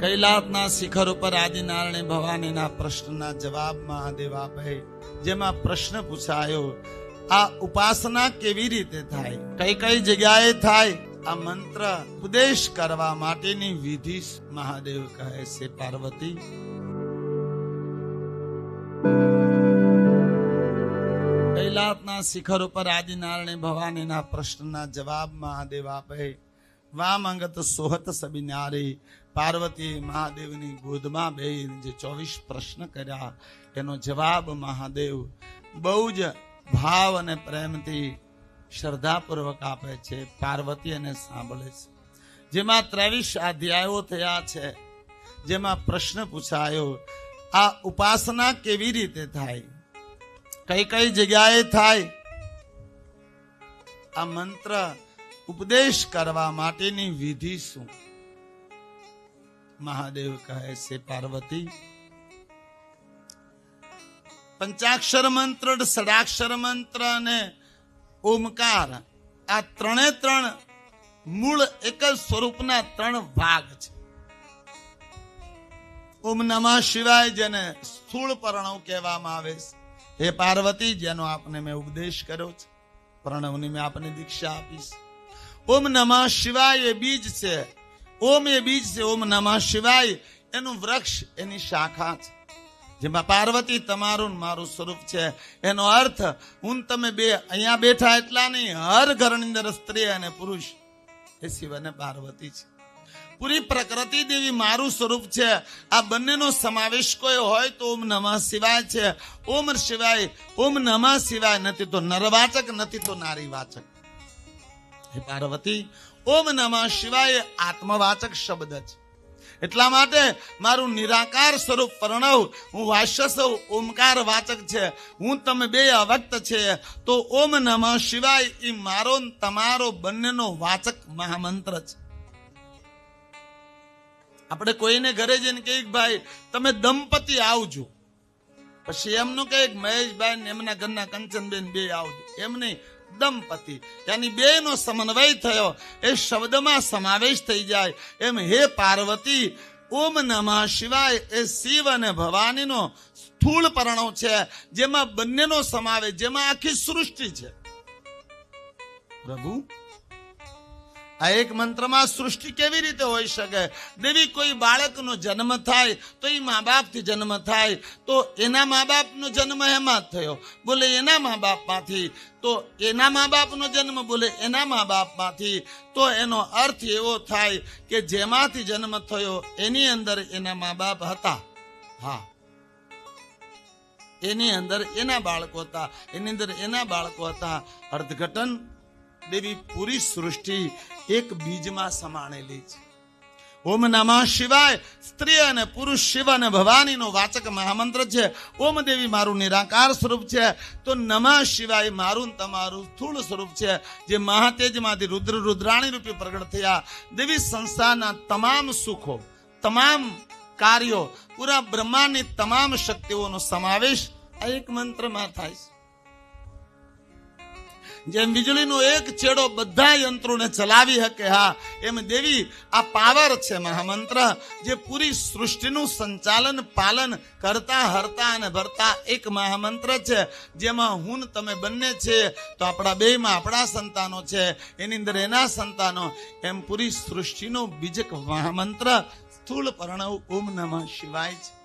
કૈલાસના શિખર ઉપર આદિનારાયણ ભવાનીના પ્રશ્નના જવાબ મહાદેવ આપે. જેમાં પ્રશ્ન પૂછાયો, આ ઉપાસના કેવી રીતે થાય? કઈ કઈ જગ્યાએ થાય? આ મંત્ર ઉપદેશ કરવા માટેની વિધિ મહાદેવ કહે છે પાર્વતી. કૈલાસના શિખર ઉપર આદિનારાયણ ભવાનીના પ્રશ્નના જવાબ મહાદેવ આપે. વામ અંગત સોહત સબિનારી પાર્વતી મહાદેવની ગોદમાં બે જે ચોવીસ પ્રશ્ન કર્યા, એનો જવાબ મહાદેવ બહુ જ ભાવ અને પ્રેમથી શ્રદ્ધાપૂર્વક આપે છે, પાર્વતી એને સાંભળે છે. જેમાં ત્રેવીસ અધ્યાયો થયા છે, જેમાં પ્રશ્ન પૂછાયો, આ ઉપાસના કેવી રીતે થાય? કઈ કઈ જગ્યાએ થાય? આ મંત્ર ઉપદેશ કરવા માટેની વિધિ શું? મહાદેવ કહે છે, પાર્વતી, પંચાક્ષર મંત્ર, ષડાક્ષર મંત્ર અને ઓમકાર, આ ત્રણે ત્રણ મૂળ એક જ સ્વરૂપના ત્રણ ભાગ છે. ઓમ નમઃ શિવાય જેને સ્થૂળ પ્રણવ કહેવામાં આવે છે. હે પાર્વતી, જેનો આપને મેં ઉપદેશ કર્યો છે. પ્રણવની મેં આપને દીક્ષા આપીશ ઓમ નમઃ શિવાય એ બીજ છે. ઓમ એ બીજ છે, ઓમ નમઃ શિવાય. એનું વૃક્ષ એની શાખા છે. જેમાં પાર્વતી તમારું મારું સ્વરૂપ છે. એનો અર્થ, હું તમે બે અહીંયા બેઠા એટલા નહીં, હર ઘરની અંદર સ્ત્રી અને પુરુષ. એ શિવ અને પાર્વતી છે. પૂરી પ્રકૃતિ દેવી મારું સ્વરૂપ છે. આ બંનેનો સમાવેશ કોઈ હોય તો ઓમ નમઃ શિવાય છે. ઓમ શિવાય, ઓમ નમઃ શિવાય. નથી તો નરવાચક, નથી તો નારીવાચક. હે પાર્વતી, ઓમ નમઃ શિવાય આત્મવાચક શબ્દ છે એટલા માટે મારું નિરાકાર સ્વરૂપ પ્રણવ, હું વાસ્ય સૌ ઓમકાર વાચક છે. હું તમે બે અવ્યક્ત છે, તો ઓમ નમઃ શિવાય એ મારો તમારો બંનેનો વાચક મહામંત્ર છે આપણે કોઈને ઘરે જઈને કહીએ ભાઈ, તમે દંપતી આવજો. પછી એમનું કહે કે મહેશભાઈ ને એમના ઘરના કંચનબેન બે આવજો. એમ નહીં દંપતી. એની બે નો સમન્વય થયો. એ શબ્દમાં સમાવેશ થઈ જાય. એમ હે પાર્વતી, ઓમ નમઃ શિવાય એ શિવ અને ભવાનીનો સ્થૂળ પરણો છે. જેમાં બંનેનો સમાવેશ, જેમાં આખી સૃષ્ટિ છે. પ્રભુ આ એક મંત્રમાં સૃષ્ટિ કેવી રીતે હોઈ શકે? દેવી કોઈ બાળકનો જન્મ થાય તો એ મા બાપથી જન્મ થાય. તો એના મા બાપનો જન્મ એમાં થયો. બોલે એના મા બાપમાંથી તો એના મા બાપનો જન્મ બોલે એના મા બાપમાંથી તો એનો અર્થ એવો થાય કે જેમાંથી જન્મ થયો એની અંદર એના મા બાપ હતા. હા. એની અંદર એના બાળકો હતા. એની અંદર એના બાળકો હતા. અર્થઘટન દેવી પૂરી સૃષ્ટિ એક બીજમાં સમાણેલી છે. ઓમ નમઃ શિવાય, સ્ત્રી અને પુરુષ શિવ અને ભવાનીનો વાચક મહામંત્ર છે. ઓમ દેવી મારું નિરાકાર સ્વરૂપ છે. તો નમઃ શિવાય મારું તમારું સ્થૂળ સ્વરૂપ છે. જે મહાતેજમાંથી રુદ્ર રુદ્રાણી રૂપે પ્રગટ થયા. દેવી સંસ્થાના તમામ સુખો, તમામ કાર્યો, પૂરા બ્રહ્માંડની તમામ શક્તિઓનો સમાવેશ આ એક મંત્રમાં થાય છે. જેમ વીજળીનો એક છેડો બધા યંત્રોને ચલાવી શકે હા. એમ દેવી આ પાવર છે મહામંત્ર, જે પૂરી સૃષ્ટિનું સંચાલન, પાલન કરતા, હરતા અને ભરતા એક મહામંત્ર છે. જેમાં હું તમે બંને છે, તો આપણા બેમાં આપણા સંતાનો છે, એની અંદર એના સંતાનો, એમ પૂરી સૃષ્ટિનો બીજક મહામંત્ર, સ્થૂળ પરણવ ઓમ નમઃ શિવાય છે.